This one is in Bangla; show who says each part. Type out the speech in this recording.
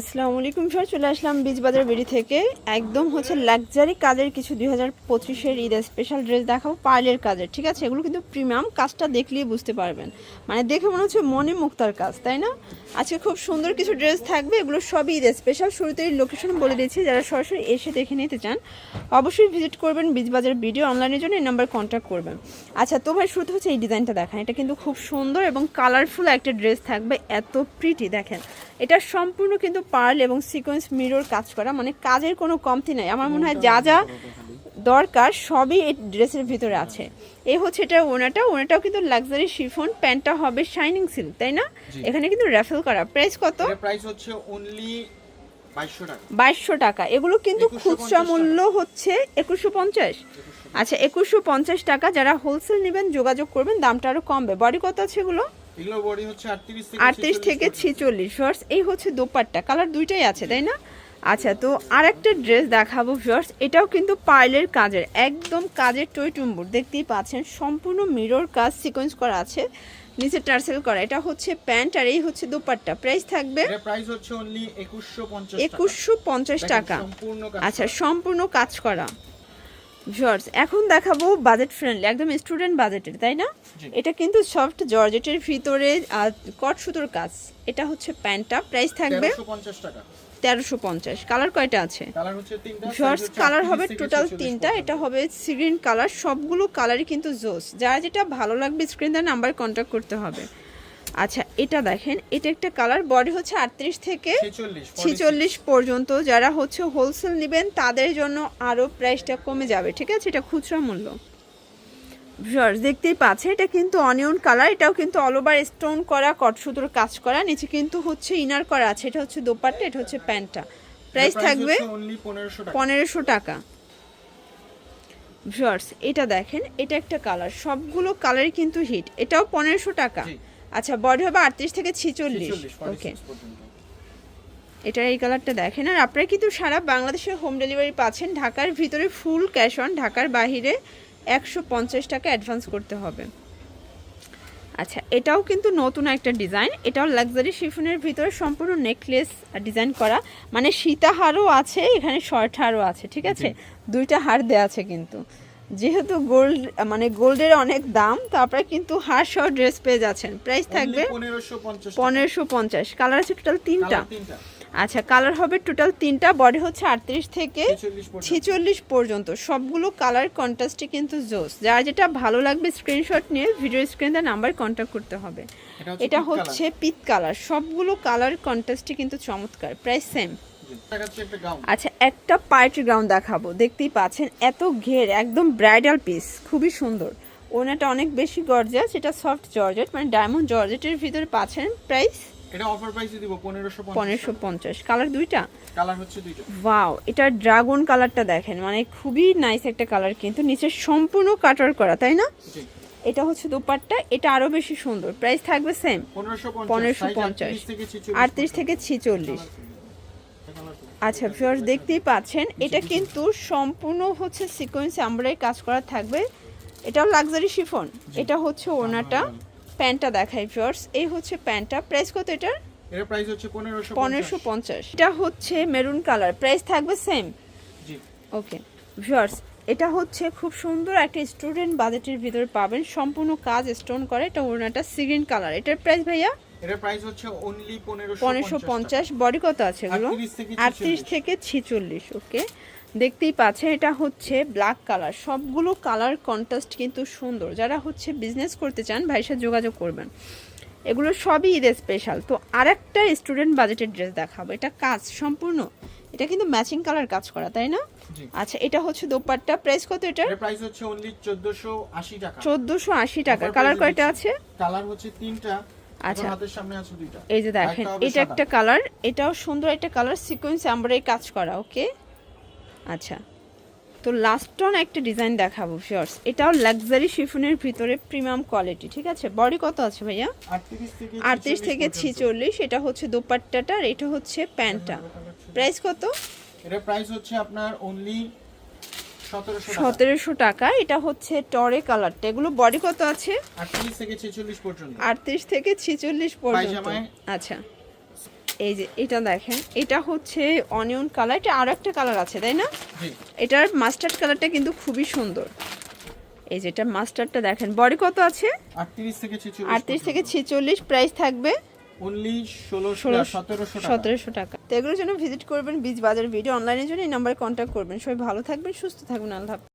Speaker 1: আসসালামু আলাইকুম স্যার চলে আসলাম বীজবাজার বেড়ি থেকে। একদম হচ্ছে লাক্সারি কাজের কিছু দুই হাজার পঁচিশের ঈদের স্পেশাল ড্রেস দেখাবো পার্লের কাজের, ঠিক আছে? এগুলো কিন্তু প্রিমিয়াম কাজটা দেখলেই বুঝতে পারবেন। মানে দেখে মনে হচ্ছে মনে মুক্তার কাজ, তাই না? আজকে খুব সুন্দর কিছু ড্রেস থাকবে, এগুলো সবই ঈদের স্পেশাল শুরুতেই লোকেশন বলে দিয়েছি, যারা সরাসরি এসে দেখে নিতে চান, অবশ্যই ভিজিট করবেন বীজবাজার ভিডিও অনলাইনের জন্য এই নাম্বার কন্ট্যাক্ট করবেন। আচ্ছা তো ভাই, শুরুতে হচ্ছে এই ডিজাইনটা দেখান, এটা কিন্তু খুব সুন্দর এবং কালারফুল একটা ড্রেস থাকবে, এত প্রিটি দেখেন। এটা সম্পূর্ণ কিন্তু পার্ল এবং সিকোয়েন্স মিরর কাজ করা মানে কাজের কোনো কমতি নাই। আমার মনে হয় যা যা দরকার সবই এই ড্রেসের ভিতরে আছে। এই হচ্ছে এটা ওনাটা ওনাটাও কিন্তু লাক্সারি শিফন প্যান্টটা হবে শাইনিং সিল্ক তাই না? এখানে কিন্তু র্যাফেল করা। প্রাইস কত?
Speaker 2: প্রাইস হচ্ছে অনলি 2200 টাকা।
Speaker 1: বাইশশো টাকা। এগুলো কিন্তু
Speaker 2: 2150
Speaker 1: খুচরা মূল্য হচ্ছে একুশশো পঞ্চাশ। আচ্ছা একুশশো পঞ্চাশ টাকা যারা হোলসেল নেবেন যোগাযোগ করবেন দামটা আরও কমবে। বডি কত আছে এগুলো?
Speaker 2: এগুলো বডি হচ্ছে 38 থেকে
Speaker 1: আটত্রিশ থেকে ছিচল্লিশ। শর্টস এই হচ্ছে দোপাট্টা। কালার দুইটাই আছে তাই না? আচ্ছা তো আর একটা ড্রেস দেখাবো শর্টস এটাও কিন্তু পার্লের কাজের একদম কাজের টই টুম্বুর। দেখতেই পাচ্ছেন সম্পূর্ণ মিরর কাজ সিকোয়েন্স করা আছে নিচে টার্সেল করা। এটা হচ্ছে প্যান্ট আর এই হচ্ছে দোপাট্টা। প্রাইস থাকবে
Speaker 2: প্রাইস হচ্ছে অনলি 2150 টাকা।
Speaker 1: একুশশো পঞ্চাশ
Speaker 2: দেখেন,
Speaker 1: টাকা। আচ্ছা সম্পূর্ণ কাজ করা। জর্জ এখন দেখাবো বাজেট ফ্রেন্ডলি একদম স্টুডেন্ট বাজেটের তাই না? এটা কিন্তু সফট জর্জেটের ভিতরে কট সুতোর কাজ। এটা হচ্ছে প্যান্টটা প্রাইস থাকবে
Speaker 2: 1350 টাকা।
Speaker 1: তেরোশো পঞ্চাশ। কালার কয়টা আছে?
Speaker 2: হচ্ছে
Speaker 1: কালার হবে টোটাল তিনটা এটা হবে সিগ্রিন কালার সবগুলো কালারই কিন্তু জোস যার যেটা ভালো লাগবে স্ক্রিন দেওয়ার নাম্বার কন্ট্যাক্ট করতে হবে। আচ্ছা এটা দেখেন এটা একটা কালার বডি হচ্ছে আটত্রিশ থেকে
Speaker 2: 46
Speaker 1: ছিচল্লিশ পর্যন্ত। যারা হচ্ছে হোলসেল নেবেন তাদের জন্য আরও প্রাইসটা কমে যাবে ঠিক আছে? এটা খুচরা মূল্য। ভিউয়ার্স দেখতেই পাচ্ছে এটা কিন্তু অনিয়ন কালার এটাও কিন্তু অল ওভার স্টোন করা কটসুতোর কাজ করা নিচে কিন্তু হচ্ছে ইনার করা আছে এটা হচ্ছে দোপাট্টা এটা হচ্ছে প্যান্টটা। প্রাইস থাকবে
Speaker 2: অনলি 1500 টাকা।
Speaker 1: পনেরোশো টাকা। ভিউয়ার্স এটা দেখেন এটা একটা কালার সবগুলো কালারই কিন্তু হিট এটাও পনেরোশো টাকা। আচ্ছা বডি হবে আটত্রিশ থেকে ছিচল্লিশ।
Speaker 2: 46
Speaker 1: ওকে
Speaker 2: 46 পর্যন্ত।
Speaker 1: এটা এই কালারটা দেখেন। আর আপনারা কিন্তু সারা বাংলাদেশে হোম ডেলিভারি পাচ্ছেন। ঢাকার ভিতরে ফুল ক্যাশ অন ঢাকার বাইরে একশো পঞ্চাশ টাকা অ্যাডভান্স করতে হবে। আচ্ছা এটাও কিন্তু নতুন একটা ডিজাইন এটাও লাক্সারি শিফনের ভিতরে সম্পূর্ণ নেকলেস ডিজাইন করা। মানে সীতাহারও আছে এখানে শর্ট হারও আছে ঠিক আছে? দুইটা হার দেওয়া আছে কিন্তু। যেহেতু গোল্ড মানে গোল্ডের অনেক দাম তো আপনারা কিন্তু হার সহ ড্রেস পেয়ে যাচ্ছেন। প্রাইস থাকবে পনেরোশো পঞ্চাশ কালার আছে টোটাল তিনটা। আচ্ছা কালার হবে টোটাল তিনটা। বডি হচ্ছে আটত্রিশ থেকে
Speaker 2: 46 পর্যন্ত।
Speaker 1: সবগুলো কালার কন্ট্রাস্টে কিন্তু জোস। যার যেটা ভালো লাগবে স্ক্রিনশট নিয়ে ভিডিও স্ক্রিনে নাম্বার কন্ট্যাক্ট করতে হবে। এটা হচ্ছে পিত কালার সবগুলো কালার কন্ট্রাস্টে কিন্তু চমৎকার। প্রাইস সেম আচ্ছা একটা পার্টি গ্রাউন্ড দেখাবো। দেখতেই পাচ্ছেন এত ঘের একদম ব্রাইডাল পিস খুবই সুন্দর। ওনাটা অনেক বেশি গর্জাস এটা সফট জর্জেট মানে ডায়মন্ড জর্জেটের ভিতরে পাচ্ছেন প্রাইস
Speaker 2: এটা অফার প্রাইসে দিব 1550
Speaker 1: পনেরোশো পঞ্চাশ। কালার দুইটা?
Speaker 2: কালার হচ্ছে দুইটা।
Speaker 1: ওয়াও এটা ড্রাগন কালারটা দেখেন মানে খুবই নাইস একটা কালার কিন্তু নিচে সম্পূর্ণ কাটার করা তাই না? এটা হচ্ছে দোপাট্টা এটা আরও বেশি সুন্দর প্রাইস থাকবে সেম
Speaker 2: 1550
Speaker 1: পনেরোশো
Speaker 2: size
Speaker 1: পঞ্চাশ।
Speaker 2: 38 থেকে 46
Speaker 1: আটত্রিশ থেকে ছিচল্লিশ। আচ্ছা ভিউয়ার্স দেখতেই পাচ্ছেন এটা কিন্তু সম্পূর্ণ হচ্ছে সিকোয়েন্স আমরাই কাজ করা থাকবে। এটাও লাক্সারি শিফন এটা হচ্ছে ওনাটা প্যান্টটা দেখাই ভিউয়ার্স এই হচ্ছে প্যান্টটা প্রাইস কত এটার?
Speaker 2: এর প্রাইস হচ্ছে 1550
Speaker 1: পনেরোশো পঞ্চাশ। এটা হচ্ছে মেরুন কালার প্রাইস থাকবে সেম
Speaker 2: জি।
Speaker 1: ওকে ভিউয়ার্স এটা হচ্ছে খুব সুন্দর একটা স্টুডেন্ট বাজেটের ভিতরে পাবেন সম্পূর্ণ কাজ স্টোন করে এটা ওনাটা সিগ্রিন কালার এটার প্রাইস ভাইয়া?
Speaker 2: এর প্রাইস হচ্ছে অনলি 1550
Speaker 1: পনেরোশো পঞ্চাশ বডি কত আছে এগুলো?
Speaker 2: 38 থেকে
Speaker 1: আটত্রিশ থেকে ছিচল্লিশ ওকে দেখতেই পাচ্ছেন এটা হচ্ছে ব্ল্যাক কালার সবগুলো কালার কন্ট্রাস্ট কিন্তু সুন্দর। যারা হচ্ছে বিজনেস করতে চান ভাইয়ের সাথে যোগাযোগ করবেন। এগুলো সবই ঈদের স্পেশাল তো আরেকটা স্টুডেন্ট বাজেটের ড্রেস দেখাবো। এটা কাজ সম্পূর্ণ। এটা কিন্তু ম্যাচিং কালার কাজ করা তাই না? আচ্ছা এটা হচ্ছে দোপাট্টা। প্রাইস কত এটা?
Speaker 2: প্রাইস হচ্ছে অনলি 1480 টাকা।
Speaker 1: চোদ্দোশো আশি টাকা। কালার কয়টা আছে?
Speaker 2: কালার হচ্ছে তিনটা।
Speaker 1: আচ্ছা। এই যে দেখেন এটা একটা কালার এটাও সুন্দর একটা কালার সিকোয়েন্স আমরাই কাজ করা ওকে আচ্ছা। তো লাস্ট অন একটা ডিজাইন দেখাবো শিওর্স এটাও লাক্সারি শিফনের ভিতরে প্রিমিয়াম কোয়ালিটি ঠিক আছে? বডি কত আছে ভাইয়া?
Speaker 2: 38 থেকে
Speaker 1: আটত্রিশ থেকে ছিচল্লিশ এটা হচ্ছে দোপাট্টাটা আর এটা হচ্ছে প্যান্টটা। প্রাইস কত?
Speaker 2: এর প্রাইস হচ্ছে আপনার অনলি 1700 টাকা
Speaker 1: সতেরোশো টাকা। এটা হচ্ছে টরে কালারটা। এগুলো বডি কত আছে?
Speaker 2: 38 থেকে 46 পর্যন্ত।
Speaker 1: আটত্রিশ থেকে ছেচল্লিশ পর্যন্ত। আচ্ছা। এই যে এটা দেখেন। এটা হচ্ছে অনিয়ন কালার এটা আরও একটা কালার আছে তাই না? এটার মাস্টার্ড কালারটা কিন্তু খুবই সুন্দর। এই যে এটা মাস্টার্ডটা দেখেন। বডি কত আছে?
Speaker 2: আটত্রিশ থেকে ছেচল্লিশ
Speaker 1: প্রাইস থাকবে
Speaker 2: অনলি
Speaker 1: ষোলোশো
Speaker 2: সতেরোশো টাকা।
Speaker 1: সতেরোশো টাকা। তো এগুলোর জন্য ভিজিট করবেন বীজ বাজার ভিডিও অনলাইনের জন্য এই নাম্বারে কন্ট্যাক্ট করবেন। সবাই ভালো থাকবেন সুস্থ থাকবেন আল্লাহ হাফেজ।